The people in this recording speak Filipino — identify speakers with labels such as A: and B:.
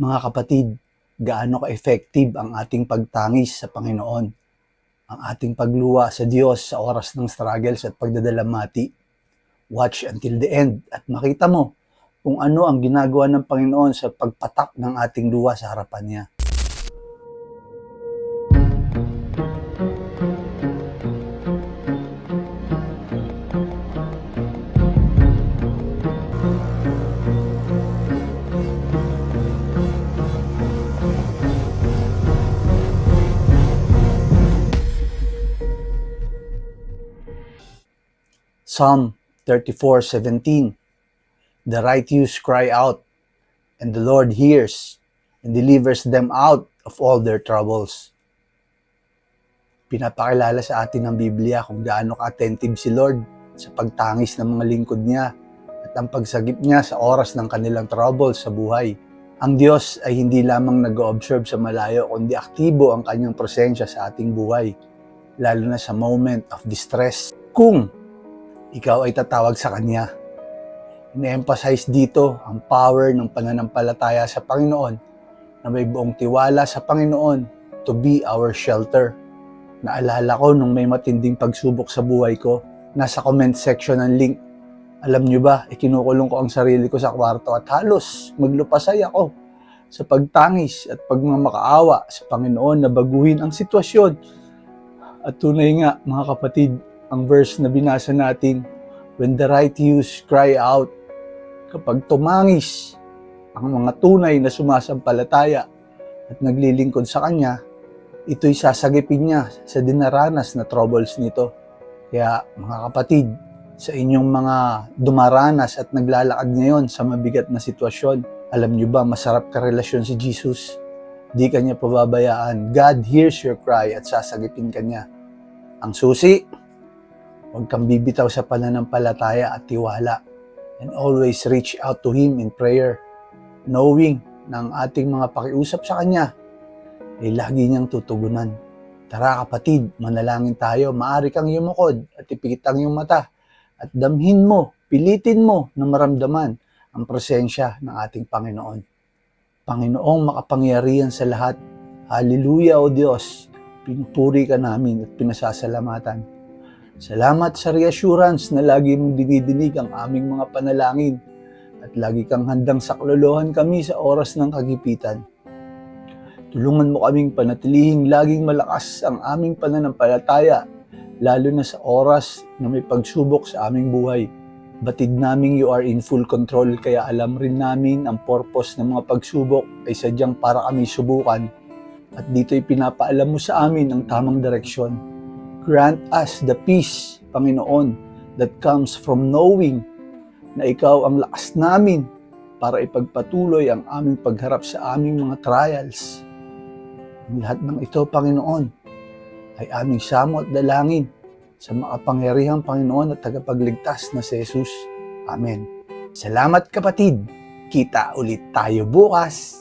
A: Mga kapatid, gaano ka-effective ang ating pagtangis sa Panginoon? Ang ating pagluwa sa Diyos sa oras ng struggles at pagdadalamati? Watch until the end at makita mo kung ano ang ginagawa ng Panginoon sa pagpatak ng ating luwa sa harapan niya. Psalm 34:17 The righteous cry out, and the Lord hears and delivers them out of all their troubles. Pinapakilala sa atin ng Biblia kung gaano ka-attentive si Lord sa pagtangis ng mga lingkod niya at ang pagsagip niya sa oras ng kanilang troubles sa buhay. Ang Diyos ay hindi lamang nag-observe sa malayo, kundi aktibo ang kanyang presensya sa ating buhay, lalo na sa moment of distress. Kung ikaw ay tatawag sa Kanya, Ine-emphasize dito ang power ng pananampalataya sa Panginoon na may buong tiwala sa Panginoon to be our shelter. Naalala ko nung may matinding pagsubok sa buhay ko, nasa comment section ng link. Alam nyo ba, ikinukulong ko ang sarili ko sa kwarto at halos maglupasay ako sa pagtangis at pagmamakaawa sa Panginoon na baguhin ang sitwasyon. At tunay nga, mga kapatid, ang verse na binasa natin, When the righteous cry out, kapag tumangis ang mga tunay na sumasampalataya at naglilingkod sa Kanya, ito'y sasagipin niya sa dinaranas na troubles nito. Kaya mga kapatid, sa inyong mga dumaranas at naglalakad ngayon sa mabigat na sitwasyon, alam niyo ba masarap ka relasyon si Jesus? Di kanya pababayaan. God hears your cry at sasagipin kanya. Ang susi, huwag kang bibitaw sa pananampalataya at tiwala and always reach out to Him in prayer, knowing na ang ating mga pakiusap sa Kanya ay lagi niyang tutugunan. Tara kapatid, manalangin tayo, maari kang yumukod at ipikit ang iyong mata at damhin mo, pilitin mo na maramdaman ang presensya ng ating Panginoon. Panginoong makapangyarihan sa lahat, Hallelujah o Diyos, pinupuri ka namin at pinasasalamatan. Salamat sa reassurance na lagi mong dinidinig ang aming mga panalangin at lagi kang handang saklolohan kami sa oras ng kagipitan. Tulungan mo kaming panatilihing laging malakas ang aming pananampalataya, lalo na sa oras na may pagsubok sa aming buhay. Batid naming you are in full control kaya alam rin namin ang purpose ng mga pagsubok ay sadyang para kami subukan at dito'y pinapaalam mo sa amin ang tamang direksyon. Grant us the peace, Panginoon, that comes from knowing na Ikaw ang lakas namin para ipagpatuloy ang aming pagharap sa aming mga trials. Ang lahat ng ito, Panginoon, ay aming samo at dalangin sa makapangyarihang Panginoon at tagapagligtas na si Jesus. Amen. Salamat kapatid. Kita ulit tayo bukas.